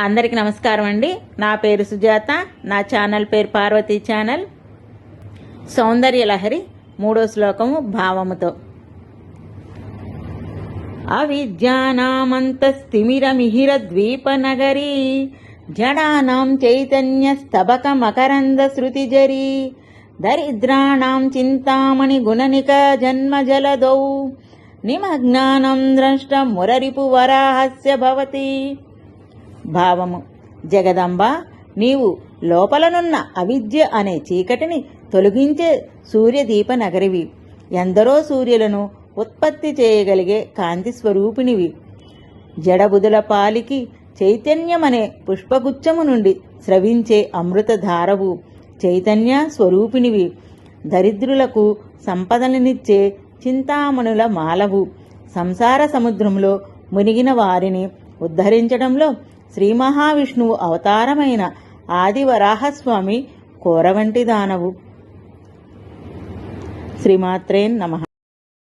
అందరికి నమస్కారం అండి. నా పేరు సుజాత. నా ఛానల్ పేరు పార్వతీ ఛానల్. సౌందర్య లహరి మూడో శ్లోకము భావముతో. అవిద్యానామంతస్తిమిరమిహిర ద్వీపనగరీ జడానాం చైతన్య స్తబక మకరంద శృతిజరీ దరిద్రాణం చింతామణి గుణనిక జన్మజలదౌ నిమగ్నానం ద్రష్ట మురరిపు వరాహస్య భవతి. భావము. జగదంబ నీవు లోపలనున్న అవిద్య అనే చీకటిని తొలగించే సూర్యదీప నగరివి. ఎందరో సూర్యులను ఉత్పత్తి చేయగలిగే కాంతి స్వరూపిణివి. జడబుదుల పాలికి చైతన్యమనే పుష్పగుచ్చము నుండి స్రవించే అమృతధారవు చైతన్య స్వరూపిణివి. దరిద్రులకు సంపదలనిచ్చే చింతామణుల మాలవు. సంసార సముద్రంలో మునిగిన వారిని ఉద్ధరించడంలో శ్రీ మహావిష్ణువు అవతారమైన ఆదివరాహస్వామి కోరవంటి దానవు. శ్రీమాత్రేన్ నమ.